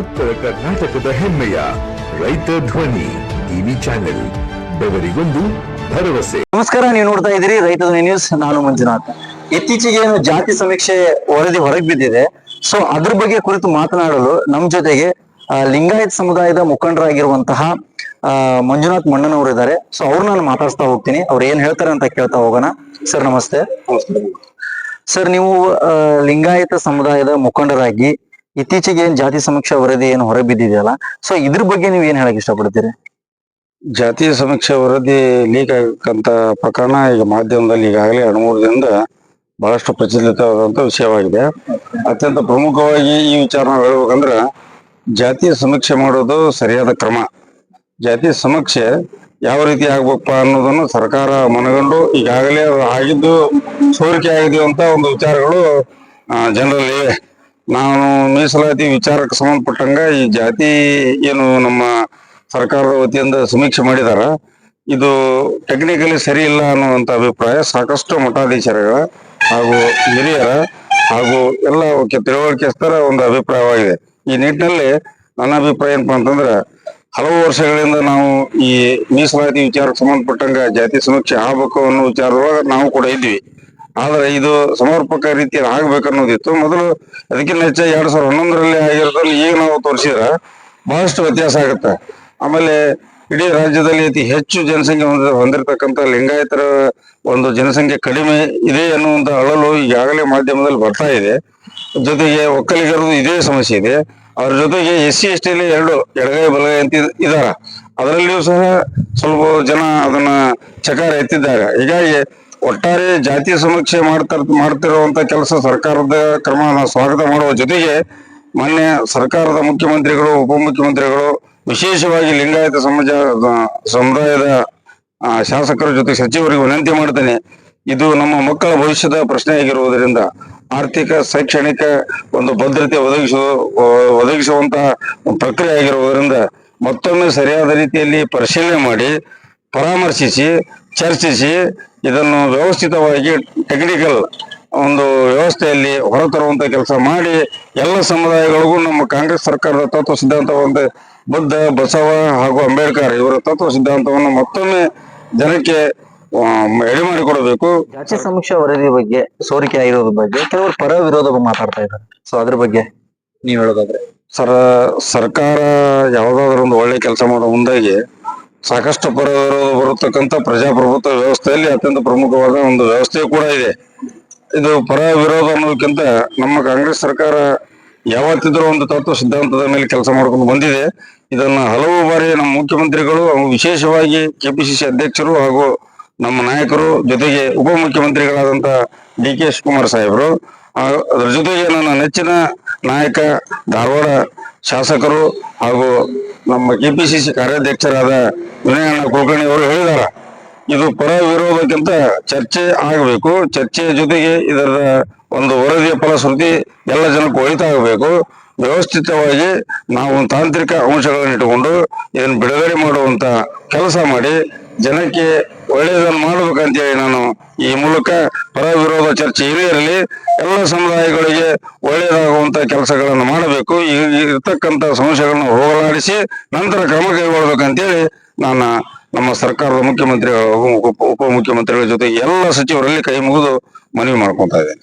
ಉತ್ತರ ಕರ್ನಾಟಕದ ಹೆಮ್ಮೆಯ ರೈತ ಧ್ವನಿ ಟಿವಿ ಚಾನೆಲ್ ಬೆವರಿಗೊಂದು ಭರವಸೆ. ನಮಸ್ಕಾರ ನೀವು ನೋಡ್ತಾ ಇದ್ದೀರಿ ರೈತ ಧ್ವನಿ ನ್ಯೂಸ್. ನಾನು ಮಂಜುನಾಥ್. ಇತ್ತೀಚೆಗೆ ಏನು ಜಾತಿ ಸಮೀಕ್ಷೆ ವರದಿ ಹೊರಗೆ ಬಿದ್ದಿದೆ. ಸೊ ಅದ್ರ ಬಗ್ಗೆ ಕುರಿತು ಮಾತನಾಡಲು ನಮ್ ಜೊತೆಗೆ ಲಿಂಗಾಯತ್ ಸಮುದಾಯದ ಮುಖಂಡರಾಗಿರುವಂತಹ ಮಂಜುನಾಥ್ ಮಣ್ಣನವರು ಇದ್ದಾರೆ. ಸೊ ಅವ್ರು ನಾನು ಮಾತಾಡ್ತಾ ಹೋಗ್ತೀನಿ. ಅವ್ರು ಏನ್ ಹೇಳ್ತಾರೆ ಅಂತ ಕೇಳ್ತಾ ಹೋಗೋಣ. ಸರ್ ನಮಸ್ತೆ. ಸರ್ ನೀವು ಲಿಂಗಾಯತ ಸಮುದಾಯದ ಮುಖಂಡರಾಗಿ ಇತ್ತೀಚೆಗೆ ಏನ್ ಜಾತಿ ಸಮೀಕ್ಷಾ ವರದಿ ಏನು ಹೊರಬಿದ್ದಿದೆಯಲ್ಲ ಸೊ ಇದ್ರ ಬಗ್ಗೆ ನೀವು ಏನ್ ಹೇಳಕ್ ಇಷ್ಟಪಡ್ತೀರಿ? ಜಾತಿ ಸಮೀಕ್ಷೆ ವರದಿ ಲೀಕ್ ಆಗಕ್ಕಂತ ಪ್ರಕರಣ ಈಗ ಮಾಧ್ಯಮದಲ್ಲಿ ಈಗಾಗಲೇ ಎರಡು ಮೂರು ದಿನದಿಂದ ಬಹಳಷ್ಟು ಪ್ರಚಲಿತವಾದಂತ ವಿಷಯವಾಗಿದೆ. ಅತ್ಯಂತ ಪ್ರಮುಖವಾಗಿ ಈ ವಿಚಾರ ನಾವು ಹೇಳ್ಬೇಕಂದ್ರೆ, ಜಾತಿ ಸಮೀಕ್ಷೆ ಮಾಡೋದು ಸರಿಯಾದ ಕ್ರಮ. ಜಾತಿ ಸಮೀಕ್ಷೆ ಯಾವ ರೀತಿ ಆಗ್ಬೇಕಪ್ಪ ಅನ್ನೋದನ್ನು ಸರ್ಕಾರ ಮನಗಂಡು ಈಗಾಗಲೇ ಆಗಿದ್ದು ಸೋರಿಕೆ ಆಗಿದೆ ಅಂತ ಒಂದು ವಿಚಾರಗಳು ಜನರಲ್ಲಿ ನಾನು ಮೀಸಲಾತಿ ವಿಚಾರಕ್ಕೆ ಸಂಬಂಧಪಟ್ಟಂಗ ಈ ಜಾತಿ ಏನು ನಮ್ಮ ಸರ್ಕಾರದ ವತಿಯಿಂದ ಸಮೀಕ್ಷೆ ಮಾಡಿದಾರ. ಇದು ಟೆಕ್ನಿಕಲಿ ಸರಿ ಇಲ್ಲ ಅನ್ನುವಂತ ಅಭಿಪ್ರಾಯ ಸಾಕಷ್ಟು ಮಠಾಧೀಶರುಗಳ ಹಾಗೂ ಹಿರಿಯರ ಹಾಗೂ ಎಲ್ಲ ತಿಳುವಳಿಕೆ ತಿಳುವಳಿಕೆಸ್ತರ ಒಂದು ಅಭಿಪ್ರಾಯವಾಗಿದೆ. ಈ ನಿಟ್ಟಿನಲ್ಲಿ ನನ್ನ ಅಭಿಪ್ರಾಯ ಏನಪ್ಪಾ ಅಂತಂದ್ರೆ, ಹಲವು ವರ್ಷಗಳಿಂದ ನಾವು ಈ ಮೀಸಲಾತಿ ವಿಚಾರಕ್ಕೆ ಸಂಬಂಧಪಟ್ಟಂಗ ಜಾತಿ ಸಮೀಕ್ಷೆ ಆಗ್ಬೇಕು ಅನ್ನೋ ವಿಚಾರದೊಳಗ ನಾವು ಕೂಡ ಇದ್ವಿ ಆದ್ರೆ ಇದು ಸಮರ್ಪಕ ರೀತಿಯಲ್ಲಿ ಆಗ್ಬೇಕನ್ನೋದಿತ್ತು. ಮೊದಲು ಅದಕ್ಕಿಂತ ಹೆಚ್ಚಾಗಿ ಎರಡ್ ಸಾವಿರದ ಹನ್ನೊಂದರಲ್ಲಿ ಆಗಿರೋದ್ರಲ್ಲಿ ಈಗ ನಾವು ತೋರಿಸಿದ್ರೆ ಬಹಳಷ್ಟು ವ್ಯತ್ಯಾಸ ಆಗುತ್ತೆ. ಆಮೇಲೆ ಇಡೀ ರಾಜ್ಯದಲ್ಲಿ ಅತಿ ಹೆಚ್ಚು ಜನಸಂಖ್ಯೆ ಹೊಂದ- ಲಿಂಗಾಯತರ ಒಂದು ಜನಸಂಖ್ಯೆ ಕಡಿಮೆ ಇದೆ ಅನ್ನುವಂತ ಅಳಲು ಈಗಾಗಲೇ ಮಾಧ್ಯಮದಲ್ಲಿ ಬರ್ತಾ ಇದೆ. ಜೊತೆಗೆ ಒಕ್ಕಲಿಗರದು ಇದೇ ಸಮಸ್ಯೆ ಇದೆ. ಅವ್ರ ಜೊತೆಗೆ ಎಸ್ ಸಿ ಎಸ್ ಎರಡು ಎಡಗೈ, ಬಲಗೈ ಅಂತ ಇದ್- ಇದಾರ. ಅದರಲ್ಲಿಯೂ ಸಹ ಸ್ವಲ್ಪ ಜನ ಅದನ್ನ ಚಕಾರ ಎತ್ತಿದ್ದಾರೆ. ಹೀಗಾಗಿ ಒಟ್ಟಾರೆ ಜಾತಿ ಸಮೀಕ್ಷೆ ಮಾಡ್ತಾ ಮಾಡ್ತಿರುವಂತ ಕೆಲಸ ಸರ್ಕಾರದ ಕ್ರಮ ಸ್ವಾಗತ ಮಾಡುವ ಜೊತೆಗೆ ಮೊನ್ನೆ ಸರ್ಕಾರದ ಮುಖ್ಯಮಂತ್ರಿಗಳು, ಉಪಮುಖ್ಯಮಂತ್ರಿಗಳು, ವಿಶೇಷವಾಗಿ ಲಿಂಗಾಯತ ಸಮಾಜ ಸಮುದಾಯದ ಶಾಸಕರ ಜೊತೆ ಸಚಿವರಿಗೆ ವಿನಂತಿ ಮಾಡ್ತೇನೆ. ಇದು ನಮ್ಮ ಮಕ್ಕಳ ಭವಿಷ್ಯದ ಪ್ರಶ್ನೆ ಆಗಿರುವುದರಿಂದ ಆರ್ಥಿಕ, ಶೈಕ್ಷಣಿಕ ಒಂದು ಭದ್ರತೆ ಒದಗಿಸುವ ಒದಗಿಸುವಂತಹ ಪ್ರಕ್ರಿಯೆ ಆಗಿರುವುದರಿಂದ ಮತ್ತೊಮ್ಮೆ ಸರಿಯಾದ ರೀತಿಯಲ್ಲಿ ಪರಿಶೀಲನೆ ಮಾಡಿ, ಪರಾಮರ್ಶಿಸಿ ಚರ್ಚಿಸಿ ಇದನ್ನು ವ್ಯವಸ್ಥಿತವಾಗಿ ಟೆಕ್ನಿಕಲ್ ಒಂದು ವ್ಯವಸ್ಥೆಯಲ್ಲಿ ಹೊರತರುವಂತ ಕೆಲಸ ಮಾಡಿ ಎಲ್ಲ ಸಮುದಾಯಗಳಿಗೂ ನಮ್ಮ ಕಾಂಗ್ರೆಸ್ ಸರ್ಕಾರದ ತತ್ವ ಸಿದ್ಧಾಂತವಂತೆ ಬುದ್ಧ ಬಸವ ಹಾಗೂ ಅಂಬೇಡ್ಕರ್ ಇವರ ತತ್ವ ಸಿದ್ಧಾಂತವನ್ನು ಮತ್ತೊಮ್ಮೆ ಜನಕ್ಕೆ ಎಡೆ ಮಾಡಿಕೊಡಬೇಕು ಜಾತಿ ಸಮೀಕ್ಷೆ ವರದಿ ಬಗ್ಗೆ ಸೋರಿಕೆ ಆಗಿರೋದ್ರ ಬಗ್ಗೆ ಕೆಲವರು ಪರ ವಿರೋಧ ಮಾತಾಡ್ತಾ ಇದ್ದಾರೆ. ಸೊ ಅದ್ರ ಬಗ್ಗೆ ನೀವ್ ಹೇಳೋದಾದ್ರೆ. ಸರ್ ಸರ್ಕಾರ ಯಾವುದಾದ್ರೂ ಒಂದು ಒಳ್ಳೆ ಕೆಲಸ ಮಾಡೋ ಮುಂದಾಗಿ ಸಾಕಷ್ಟು ಪರ ವಿರೋಧ ಬರತಕ್ಕಂತ ಪ್ರಜಾಪ್ರಭುತ್ವ ವ್ಯವಸ್ಥೆಯಲ್ಲಿ ಅತ್ಯಂತ ಪ್ರಮುಖವಾದ ಒಂದು ವ್ಯವಸ್ಥೆ ಕೂಡ ಇದೆ. ಇದು ಪರ ವಿರೋಧ ಅನ್ನೋದಕ್ಕಿಂತ ನಮ್ಮ ಕಾಂಗ್ರೆಸ್ ಸರ್ಕಾರ ಯಾವತ್ತಿದ್ರೂ ಒಂದು ತತ್ವ ಸಿದ್ಧಾಂತದ ಮೇಲೆ ಕೆಲಸ ಮಾಡ್ಕೊಂಡು ಬಂದಿದೆ. ಇದನ್ನ ಹಲವು ಬಾರಿ ನಮ್ಮ ಮುಖ್ಯಮಂತ್ರಿಗಳು ವಿಶೇಷವಾಗಿ ಕೆಪಿಸಿಸಿ ಅಧ್ಯಕ್ಷರು ಹಾಗೂ ನಮ್ಮ ನಾಯಕರು ಜೊತೆಗೆ ಉಪಮುಖ್ಯಮಂತ್ರಿಗಳಾದಂತ ಡಿ ಕೆ ಶಿವಕುಮಾರ್ ಸಾಹೇಬರು ಅದರ ಜೊತೆಗೆ ನನ್ನ ನೆಚ್ಚಿನ ನಾಯಕ ಧಾರವಾಡ ಶಾಸಕರು ಹಾಗೂ ನಮ್ಮ ಕೆಪಿಸಿಸಿ ಕಾರ್ಯಾಧ್ಯಕ್ಷರಾದ ವಿನಯಣ್ಣ ಕುಲಕರ್ಣಿ ಅವರು ಹೇಳಿದಾರ ಇದು ಪರ ವಿರೋಧಕ್ಕಿಂತ ಚರ್ಚೆ ಆಗಬೇಕು. ಚರ್ಚೆಯ ಜೊತೆಗೆ ಇದರ ಒಂದು ವರದಿಯ ಫಲಶ್ರುತಿ ಎಲ್ಲ ಜನಕ್ಕೆ ಒಳಿತಾಗಬೇಕು ವ್ಯವಸ್ಥಿತವಾಗಿ ನಾವು ತಾಂತ್ರಿಕ ಅಂಶಗಳನ್ನು ಇಟ್ಟುಕೊಂಡು ಇದನ್ನು ಬಿಡುಗಡೆ ಮಾಡುವಂತ ಕೆಲಸ ಮಾಡಿ ಜನಕ್ಕೆ ಒಳ್ಳೆಯದನ್ನು ಮಾಡಬೇಕಂತೇಳಿ ನಾನು ಈ ಮೂಲಕ ಪರ ವಿರೋಧ ಚರ್ಚೆ ಇರಲಿ ಎಲ್ಲ ಸಮುದಾಯಗಳಿಗೆ ಕೆಲಸಗಳನ್ನು ಮಾಡಬೇಕು. ಈ ಇರ್ತಕ್ಕಂಥ ಸಮಸ್ಯೆಗಳನ್ನು ಹೋಗಲಾಡಿಸಿ ನಂತರ ಕ್ರಮ ಕೈಗೊಳ್ಳಬೇಕಂತೇಳಿ ನಾನು ನಮ್ಮ ಸರ್ಕಾರದ ಮುಖ್ಯಮಂತ್ರಿಗಳು ಉಪ ಉಪಮುಖ್ಯಮಂತ್ರಿಗಳ ಜೊತೆ ಎಲ್ಲ ಸಚಿವರಲ್ಲಿ ಕೈ ಮುಗಿದು ಮನವಿ ಮಾಡ್ಕೊತಾ ಇದ್ದೇನೆ.